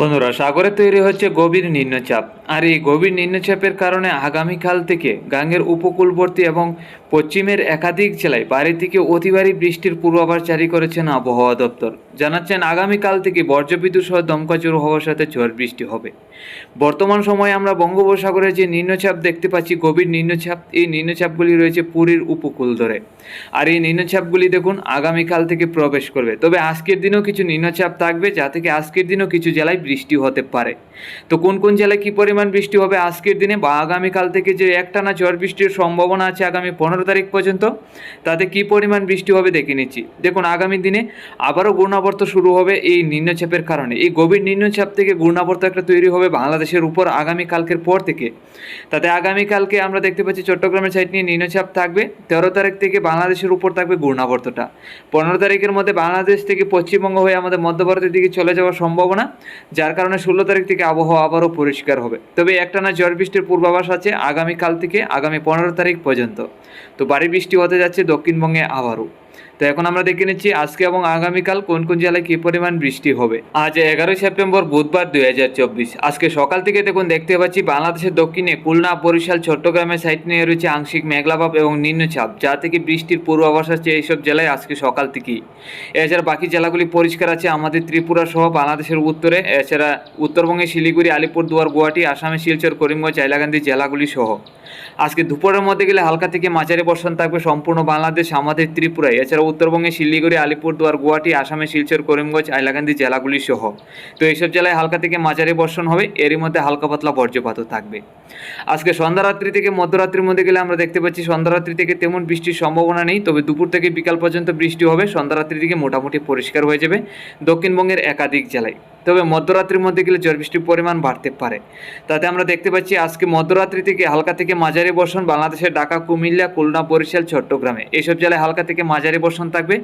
বন্ধুরা, সাগরে তৈরি হচ্ছে গভীর নিম্নচাপ। আর এই গভীর নিম্নচাপের কারণে আগামীকাল থেকে গাঙ্গের উপকূলবর্তী এবং পশ্চিমের একাধিক জেলায় বাড়ি থেকে অতি বৃষ্টির পূর্বাভাস জারি করেছেন আবহাওয়া দপ্তর। জানাচ্ছেন, আগামীকাল থেকে বজ্রবিদ্যুৎ সহ দমকা জোর হওয়ার সাথে ঝড় বৃষ্টি হবে। বর্তমান সময়ে আমরা বঙ্গোপসাগরে যে নিম্নচাপ দেখতে পাচ্ছি, গভীর নিম্নচাপ, এই নিম্নচাপগুলি রয়েছে পুরীর উপকূল ধরে। আর এই নিম্নচাপগুলি দেখুন, আগামীকাল থেকে প্রবেশ করবে। তবে আজকের দিনেও কিছু নিম্নচাপ থাকবে, যা থেকে আজকের দিনেও কিছু জেলায় বৃষ্টি হতে পারে। তো কোন কোন জেলায় কী পরিমাণ বৃষ্টি হবে আজকের দিনে বা আগামীকাল থেকে যে একটানা ঝড় বৃষ্টির সম্ভাবনা আছে আগামী পনেরো তারিখ পর্যন্ত, তাতে কী পরিমাণ বৃষ্টি হবে দেখে নিচ্ছি। দেখুন, আগামী দিনে আবারও ঘূর্ণাবর্ত শুরু হবে এই নিম্নচাপের কারণে। এই গভীর নিম্নচাপ থেকে ঘূর্ণাবর্ত একটা তৈরি হবে বাংলাদেশের উপর আগামীকালকের পর থেকে। তাতে আগামীকালকে আমরা দেখতে পাচ্ছি চট্টগ্রামের সাইড নিয়ে নিম্নচাপ থাকবে। তেরো তারিখ থেকে বাংলাদেশের উপর থাকবে ঘূর্ণাবর্তটা। পনেরো তারিখের মধ্যে বাংলাদেশ থেকে পশ্চিমবঙ্গ হয়ে আমাদের মধ্যভারতের দিকে চলে যাওয়ার সম্ভাবনা। যার কারণে ষোলো তারিখ থেকে আবহাওয়া আবারও পরিষ্কার হবে। তবে একটানা ঝড় বৃষ্টির পূর্বাভাস আছে আগামীকাল থেকে আগামী পনেরো তারিখ পর্যন্ত। তো বাড়ি বৃষ্টি হতে যাচ্ছে দক্ষিণবঙ্গে আবারও। তো এখন আমরা দেখে নিচ্ছি আজকে এবং আগামীকাল কোন কোন জেলায় কী পরিমাণ বৃষ্টি হবে। আজ এগারোই সেপ্টেম্বর বুধবার দুই আজকে সকাল থেকে দেখুন, দেখতে পাচ্ছি বাংলাদেশের দক্ষিণে খুলনা, বরিশাল, চট্টগ্রামের সাইড নিয়ে রয়েছে আংশিক মেঘলাভাব এবং নিম্নচাপ, যা থেকে বৃষ্টির পূর্বাভাস আছে এইসব জেলায় আজকে সকাল থেকেই। এছাড়া বাকি জেলাগুলি পরিষ্কার আছে, আমাদের ত্রিপুরা সহ বাংলাদেশের উত্তরে, এছাড়া উত্তরবঙ্গে শিলিগুড়ি, আলিপুরদুয়ার, গুয়াহাটি, আসামে শিলচর, করিমগঞ্জ, হাইলাকান্দি জেলাগুলি সহ। আজকে দুপুরের মধ্যে গেলে হালকা থেকে মাঝারি বর্ষণ থাকবে সম্পূর্ণ বাংলাদেশ, আমাদের ত্রিপুরায় এছাড়া উত্তরবঙ্গে শিলিগুড়ি, আলিপুরদুয়ার, গুয়াহাটি, আসামে শিলচর, করিমগঞ্জ আইলাকান্দি জেলাগুলি সহ। তো এইসব জেলায় হালকা থেকে মাঝারি বর্ষণ হবে, এরই মধ্যে হালকা পাতলা বর্জ্যপাতও থাকবে। আজকে সন্ধ্যারাত্রি থেকে মধ্যরাত্রির মধ্যে গেলে আমরা দেখতে পাচ্ছি সন্ধ্যারাত্রি থেকে তেমন বৃষ্টির সম্ভাবনা নেই, তবে দুপুর থেকে বিকাল পর্যন্ত বৃষ্টি হবে, সন্ধ্যারাত্রি থেকে মোটামুটি পরিষ্কার হয়ে যাবে দক্ষিণবঙ্গের একাধিক জেলায়। তবে মধ্যরাত্রির মধ্যে গেলে ঝড় বৃষ্টির পরিমাণ বাড়তে পারে। তাতে আমরা দেখতে পাচ্ছি আজকে মধ্যরাত্রি থেকে হালকা থেকে মাঝারি বর্ষণ বাংলাদেশের ঢাকা, কুমিল্লা, খুলনা, বরিশাল, চট্টগ্রামে। এইসব জেলায় হালকা থেকে মাঝারি বর্ষণ থাকবে।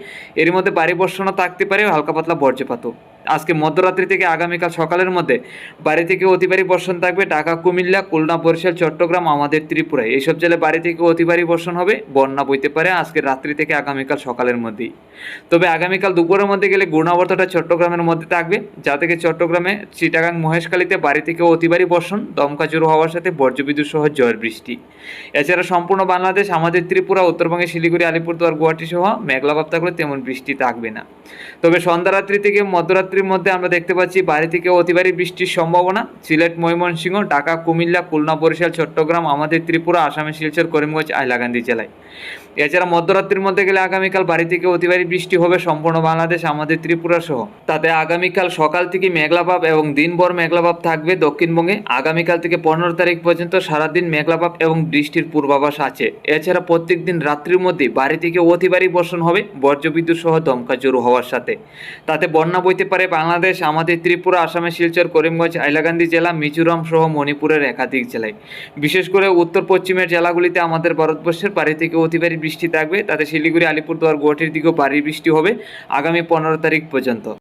এর মধ্যে বাড়ি বর্ষণও থাকতে পারে হালকা পাতলা বর্জ্যপাতও। আজকে মধ্যরাত্রি থেকে আগামীকাল সকালের মধ্যে বাড়ি থেকে অতিবারী বর্ষণ থাকবে ঢাকা, কুমিল্লা, খুলনা, বরিশাল, চট্টগ্রাম, আমাদের ত্রিপুরায়। এইসব জেলায় বাড়ি থেকে অতিবারী বর্ষণ হবে, বন্যা বইতে পারে আজকে রাত্রি থেকে আগামীকাল সকালের মধ্যেই। তবে আগামীকাল দুপুরের মধ্যে গেলে ঘূর্ণাবর্তটা চট্টগ্রামের মধ্যে থাকবে, যা থেকে চট্টগ্রামে চিটাগাং মহেশখালীতে বাড়ি থেকে অতিবারী বর্ষণ, দমকা জোর হওয়ার সাথে বজ্রবিদ্যুৎ সহ ঝড় বৃষ্টি। এছাড়া সম্পূর্ণ বাংলাদেশ, আমাদের ত্রিপুরা উত্তরবঙ্গে শিলিগুড়ি, আলিপুরদুয়ার, গুয়াহাটি সহ মেঘলাভাব থাকলে তেমন বৃষ্টি থাকবে না। তবে সন্ধ্যারাত্রি থেকে মধ্যরাত্রির মধ্যে আমরা দেখতে পাচ্ছি বাড়ি থেকে অতিবারী বৃষ্টির সম্ভাবনা। সিলেট, ময়মনসিংহ, ঢাকা, কুমিল্লা, খুলনা, বরিশাল, চট্টগ্রাম, আমাদের ত্রিপুরা, আসামে শিলচর, করিমগঞ্জ, হাইলাকান্দি জেলায়। এছাড়া মধ্যরাত্রির মধ্যে গেলে আগামীকাল বাড়ি থেকে অতিবারী বৃষ্টি হবে সম্পূর্ণ বাংলাদেশ, আমাদের ত্রিপুরা সহ। তাতে আগামীকাল সকাল থেকে মেঘলাভাব এবং দিনভর মেঘলাভাব থাকবে দক্ষিণবঙ্গে। আগামীকাল থেকে পনেরো তারিখ পর্যন্ত সারাদিন মেঘলাভাব এবং বৃষ্টির পূর্বাভাস আছে। এছাড়া প্রত্যেক দিন রাত্রির মধ্যে বাড়ি থেকে অতিবারী বর্ষণ হবে বজ্রবিদ্যুৎ সহ দমকা জোর হওয়ার সাথে। তাতে বন্যা বইতে পারে বাংলাদেশ, আমাদের ত্রিপুরা, আসামে শিলচর, করিমগঞ্জ আইলাকান্দি জেলা, মিজোরাম সহ মণিপুরের একাধিক জেলায়। বিশেষ করে উত্তর পশ্চিমের জেলাগুলিতে আমাদের ভারতবর্ষের বাড়ি থেকে অতিবারী বৃষ্টি থাকবে। তাতে শিলিগুড়ি, আলিপুরদুয়ার, গুয়াহাটির দিকেও ভারী বৃষ্টি হবে আগামী পনেরো তারিখ পর্যন্ত।